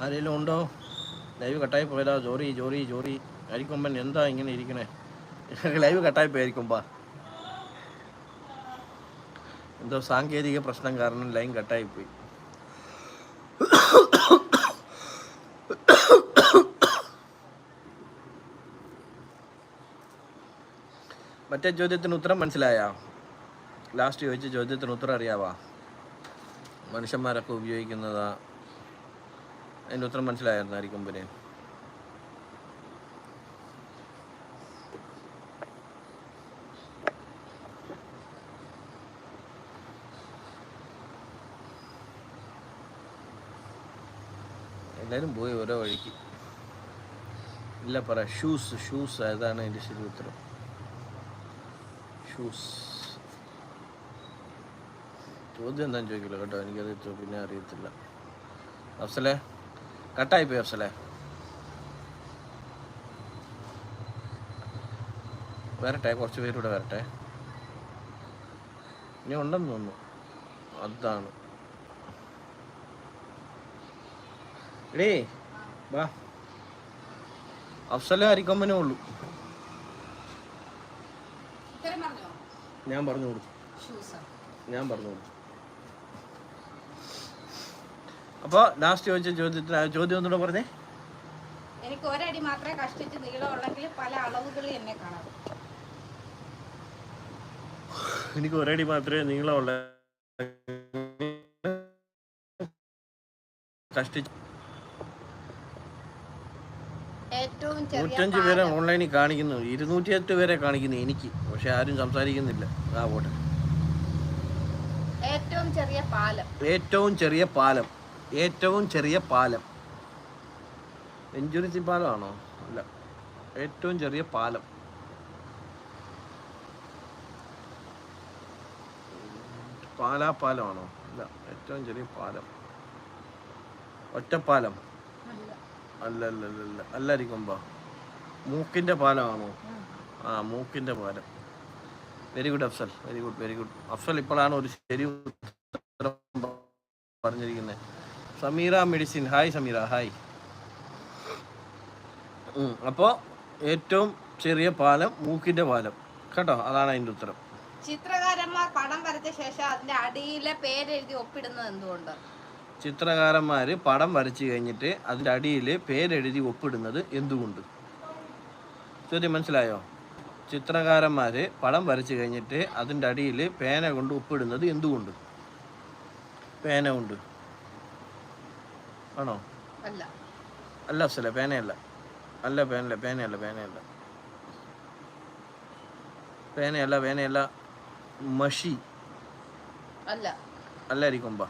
ആരെങ്കിലും ഉണ്ടോ? ലൈവ് കട്ടായി പോയതാ. Jury jury jury. അരിക്കൊമ്പൻ എന്താ ഇങ്ങനെ ഇരിക്കണേ? ലൈവ് കട്ടായി പോയായിരിക്കുമ്പാ എന്തോ സാങ്കേതിക പ്രശ്നം കാരണം ലൈൻ കട്ടായി പോയി. മറ്റേ ചോദ്യത്തിന് ഉത്തരം മനസ്സിലായോ? ലാസ്റ്റ് ചോദിച്ച ചോദ്യത്തിന് ഉത്തരം അറിയാവാ? മനുഷ്യന്മാരൊക്കെ ഉപയോഗിക്കുന്നതാ അതിന്റെ ഉത്തരം മനസ്സിലായിരുന്നു പിന്നെ. എല്ലാവരും പോയി ഓരോ വഴിക്ക്. ഇല്ല പറ. ഷൂസ് ഷൂസ് അതാണ് എന്റെ ശരി ഉത്തരം. ഷൂസ് ചോദ്യം എന്താണെന്ന് ചോദിക്കില്ല കേട്ടോ. എനിക്കത് പിന്നെ അറിയത്തില്ല. അഫ്സലെ? കട്ടായി പോയി അഫ്സലേ വരട്ടെ കുറച്ച് പേരൂടെ വരട്ടെ. ഇനി ഉണ്ടെന്ന് തോന്നുന്നു. അതാണ്. എടേ വാ. അഫ്സലേ അരിക്കൊമ്പനെ ഉള്ളൂ. ഞാൻ പറഞ്ഞു കൊടുത്തു. ഞാൻ പറഞ്ഞു കൊടുത്തു. അപ്പോൾ ലാസ്റ്റ് ചോദിച്ച ചോദ്യത്തിന് ആ ചോദ്യം ഒന്നുകൂടെ പറഞ്ഞേ. എനിക്ക് ഒരടി മാത്രമേ കഷ്ടിച്ച് നീളമുള്ളെങ്കിൽ പല അളവുകളിൽ എന്നെ കാണാം. എനിക്ക് ഒരടി മാത്രമേ നീളമുള്ള കഷ്ടിച്ച് ഏറ്റവും ചെറിയ നൂറ്റഞ്ച് പേരെ ഓൺലൈനിൽ കാണിക്കുന്നു. ഇരുന്നൂറ്റിയെട്ട് പേരെ കാണിക്കുന്നു എനിക്ക്. പക്ഷെ ആരും സംസാരിക്കുന്നില്ല. ആ പോട്ടെ. ഏറ്റവും ചെറിയ പാലം. ഏറ്റവും ചെറിയ പാലം. ഏറ്റവും ചെറിയ പാലം. എഞ്ചുറിച്ചി പാലമാണോ അല്ല. ഏറ്റവും ചെറിയ പാലം. പാലാ പാലമാണോ അല്ല. ഏറ്റവും ചെറിയ പാലം. ഒറ്റപ്പാലം. അല്ല. അല്ല അല്ല അല്ല. അല്ല അല്ലായിരിക്കുമ്പോ മൂക്കിന്റെ പാലമാണോ ആ മൂക്കിന്റെ പാലം. Very good Afsal very good very good Afsal ഇപ്പോഴാണ് ഒരു ശരി പറഞ്ഞിരിക്കുന്നത് Sameera medicine hi Sameera hi അപ്പോൾ അപ്പോ ഏറ്റവും ചെറിയ പാലം മൂക്കിന്റെ പാലം. കേട്ടോ? അതാണ് അതിന്റെ ഉത്തരം. ചിത്രകാരന്മാർ പടം വരച്ച ശേഷം അതിന്റെ അടിയിലെ പേരെഴുതി ഒപ്പിടുന്നത് എന്തുകൊണ്ട്? ചിത്രകാരന്മാര് പടം വരച്ചു കഴിഞ്ഞിട്ട് അതിന്റെ അടിയിൽ പേരെഴുതി ഒപ്പിടുന്നത് എന്തുകൊണ്ട്? ചോദ്യം മനസ്സിലായോ? ചിത്രകാരന്മാര് പടം വരച്ചു കഴിഞ്ഞിട്ട് അതിന്റെ അടിയിൽ പേന കൊണ്ട് ഒപ്പിടുന്നത് എന്തുകൊണ്ട്? പേന കൊണ്ട്. ആണോ? അല്ല. അല്ല അഫ്സല പേനയല്ല. അല്ല പേനല്ല പേനയല്ല പേനയല്ല. പേനയല്ല പേനയല്ല മഷി. അല്ല. അല്ലായിരിക്കുമ്പ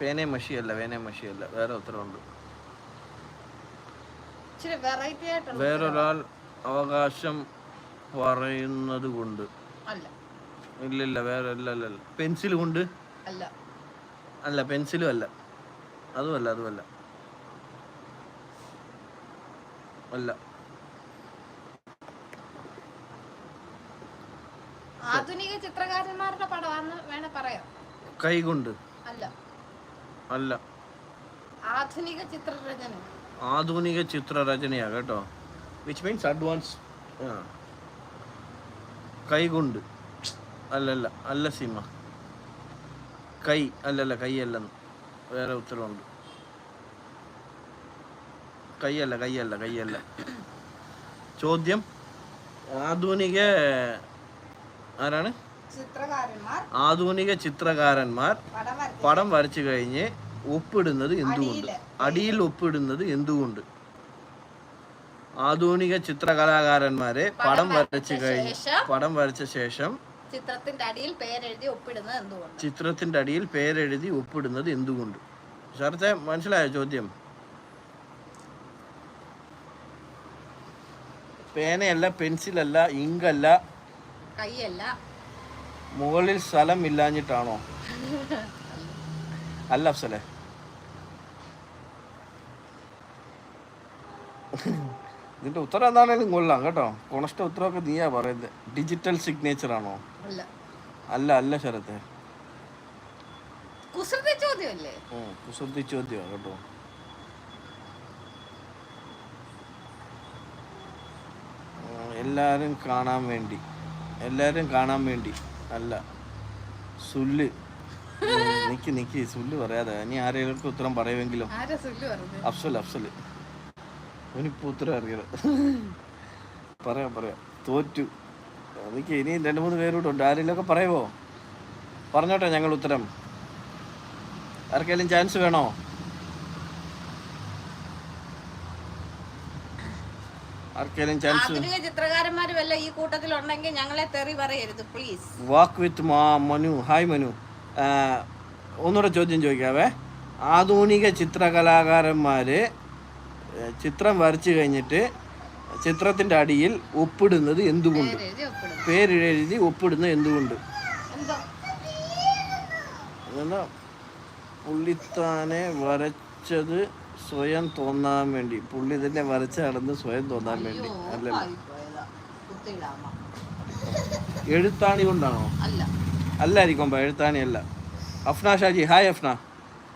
പേനയും മഷിയല്ല മഷി അല്ല വേറെ ഉത്തരവുണ്ട്. അല്ല വേറെ ഉത്തരവുണ്ട് വേറൊരാൾ അവകാശം പറയുന്നത് കൊണ്ട്. ഇല്ലില്ല വേറെ അല്ല അല്ല അല്ല പെൻസിൽ കൊണ്ട് അല്ല. അല്ല പെൻസിലും അല്ല. അതുമല്ല അതുമല്ല അല്ല. ആധുനിക ചിത്രകാരന്മാരുടെ പടമാണെന്ന് വേണേ പറയാം. കൈകൊണ്ട്. അല്ല. അല്ല. ആധുനിക ചിത്രരചന. ആധുനിക ചിത്രരചനയാ കേട്ടോ. വിച്ച് മീൻസ് അഡ്വാൻസ് കൈകൊണ്ട്. അല്ലല്ല അല്ല സീമ കൈ അല്ലല്ല കൈ അല്ലെന്ന് വേറെ ഉത്തരവുണ്ട്. കൈയല്ല കൈയല്ല കൈയല്ല. ചോദ്യം? ആധുനിക ആരാണ്? ആധുനിക ചിത്രകാരന്മാർ പടം വരച്ചു കഴിഞ്ഞ് ഒപ്പിടുന്നത് എന്തുകൊണ്ട്? അടിയിൽ. ഒപ്പിടുന്നത് എന്തുകൊണ്ട്? ആധുനിക ചിത്രകലാകാരന്മാരെ പടം വരച്ചു കഴിഞ്ഞ് പടം വരച്ച ശേഷം ചിത്രത്തിന്റെ അടിയിൽ പേരെഴുതി ഒപ്പിടുന്നത് എന്തുകൊണ്ട്? ചിത്രത്തിന്റെ അടിയിൽ പേരെഴുതി ഒപ്പിടുന്നത് എന്തുകൊണ്ട്? സാറത്തെ മനസ്സിലായ ചോദ്യം? പേനയല്ല പെൻസിലല്ല ഇങ്കല്ല കൈയല്ല. മുകളിൽ സ്ഥലം ഇല്ലാഞ്ഞിട്ടാണോ? അല്ല അഫ്സലെ. ഇതിന്റെ ഉത്തരം എന്താണെങ്കിലും കൊള്ളാം കേട്ടോ. കൊണസ്റ്റ ഉത്തരമൊക്കെ നീയാ പറയുന്നത്. ഡിജിറ്റൽ സിഗ്നേച്ചർ ആണോ? അല്ല. അല്ല ശരത്തെ. കുസൃതി ചോദ്യമല്ലേ? ഓ കുസൃതി ചോദ്യം കേട്ടോ. എല്ലാരും കാണാൻ വേണ്ടി. എല്ലാരും കാണാൻ വേണ്ടി. അല്ല. സുല്ല്. നിക്ക് നിക്ക്. സുല്ല് പറയാതെ. ഇനി ആരെങ്കിലും ഉത്തരം പറയുമെങ്കിലും? അഫ്സൽ അഫ്സൽ. അവനിപ്പോ ഉത്തരം അറിയാതെ പറയാം പറയാം. തോറ്റു. എനിക്ക് ഇനി രണ്ട് മൂന്ന് പേരൂടെ ഉണ്ട് ആരെങ്കിലുമൊക്കെ പറയുമോ പറഞ്ഞോട്ടെ ഞങ്ങൾ ഉത്തരം. ആർക്കെങ്കിലും ചാൻസ് വേണോ? ആർക്കെങ്കിലും ചാൻസ് ആധുനിക വല്ല ഈ കൂട്ടത്തിൽ ഉണ്ടെങ്കിൽ ഞങ്ങളെ തെറി പറയരുത് പ്ലീസ് വാക്ക് വിത്ത് മാ മനു ഹായ് മനു ആ, ഒന്നുകൂടെ ചോദ്യം ചോദിക്കാവേ. ആധുനിക ചിത്രകലാകാരന്മാര് ചിത്രം വരച്ചു കഴിഞ്ഞിട്ട് ചിത്രത്തിന്റെ അടിയിൽ ഒപ്പിടുന്നത് എന്തുകൊണ്ട്? പേരെഴുതി ഒപ്പിടുന്നത് എന്തുകൊണ്ട്? പുള്ളിത്താനെ വരച്ചത് സ്വയം തോന്നാൻ വേണ്ടി. പുള്ളി തന്നെ വരച്ച നടന്ന് സ്വയം തോന്നാൻ വേണ്ടി. കുത്തിയിടാമ. എഴുത്താണി കൊണ്ടാണോ? അല്ല. അല്ലായിരിക്കും എഴുത്താണി അല്ല. Afna Shaji hi Afna.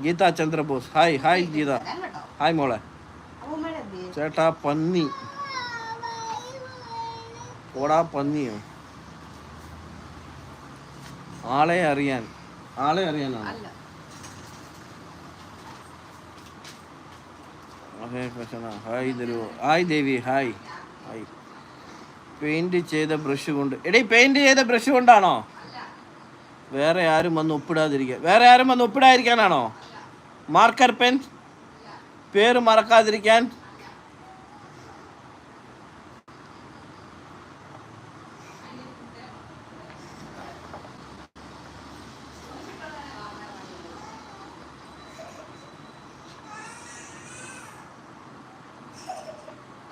Geetha Chandrabose. Hi hi Geetha hi മോളെ? ചേട്ടാ പന്നി. ഓടാ പന്നിയോ? ആളെ അറിയാൻ. ആളെ അറിയാനാണ്? Hi ദരു hi Devi hi. Hi. Paint ചെയ്ത ബ്രഷ് കൊണ്ട് എടീ പെയിന്റ് ചെയ്ത ബ്രഷ് കൊണ്ടാണോ? വേറെ ആരും വന്ന് ഒപ്പിടാതിരിക്കാൻ വേറെ ആരും വന്ന് ഒപ്പിടാതിരിക്കാനാണോ? മാർക്കർ പെൻ പേര് മറക്കാതിരിക്കാൻ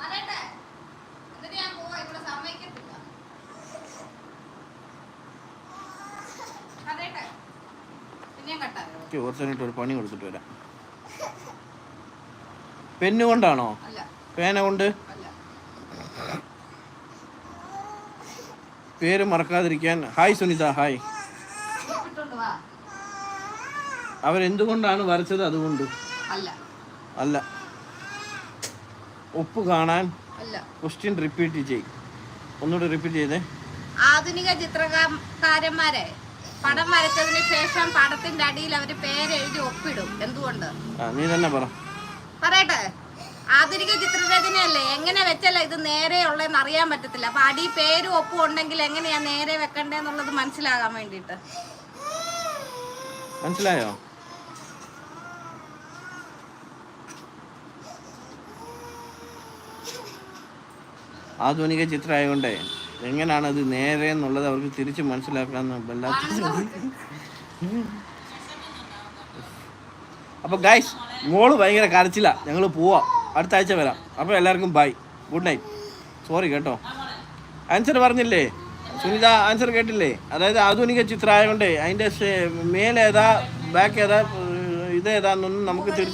പറയട്ടെ? എന്നിട്ട് ഞാൻ പോവാ, ഇവിടെ സമ്മതിക്കത്തില്ല. പറയട്ടെ? പിന്നെയും ഓക്കെ ഓർത്തനിട്ട് ഒരു പണി കൊടുത്തിട്ട് വരാം. പെന്ന് കൊണ്ടാണോ? അല്ല. പേന കൊണ്ട്? പേര് മറക്കാതിരിക്കാൻ. Hi Sunitha hi. അവരെന്തുകൊണ്ടാണ് വരച്ചത് അതുകൊണ്ട്? അല്ല. ഒപ്പ് കാണാൻ ക്വസ്റ്റ്യൻ റിപ്പീറ്റ് ചെയ്യും. ഒന്നുകൂടെ റിപ്പീറ്റ് ചെയ്തേ. ആധുനിക ചിത്രകാരന്മാരെ പടം വരച്ചതിന് ശേഷം പടത്തിന്റെ അടിയിൽ അവർ പേരെഴുതി ഒപ്പിടും. എന്തുകൊണ്ട്? നീ തന്നെ പറ. പറയട്ടെ. ആധുനിക ചിത്രരചനയല്ലേ? എങ്ങനെ വെച്ചല്ല ഇത് നേരെ ഉള്ളതെന്ന് അറിയാൻ പറ്റത്തില്ല. അപ്പൊ അടി പേരും ഒപ്പും ഉണ്ടെങ്കിൽ എങ്ങനെയാ നേരെ വെക്കണ്ടേന്നുള്ളത് മനസ്സിലാകാൻ വേണ്ടിട്ട് മനസ്സിലായോ? ആധുനിക ചിത്രമായതുകൊണ്ടേ എങ്ങനെയാണ് അത് നേരെ എന്നുള്ളത് അവർക്ക് തിരിച്ച് മനസ്സിലാക്കാൻ വല്ലാത്ത അപ്പോൾ ഗൈസ് മോൾ ഭയങ്കര കരച്ചില്ല ഞങ്ങൾ പോവാം. അടുത്ത ആഴ്ച വരാം. അപ്പോൾ എല്ലാവർക്കും ബൈ ഗുഡ് നൈറ്റ് സോറി കേട്ടോ. ആൻസർ പറഞ്ഞില്ലേ? സുനിത ആൻസർ കേട്ടില്ലേ? അതായത് ആധുനിക ചിത്രമായതുകൊണ്ട് അതിന്റെ മേലേതാ ബാക്ക് ഏതാ ഇത് ഏതാന്നൊന്നും നമുക്ക് തിരിച്ച്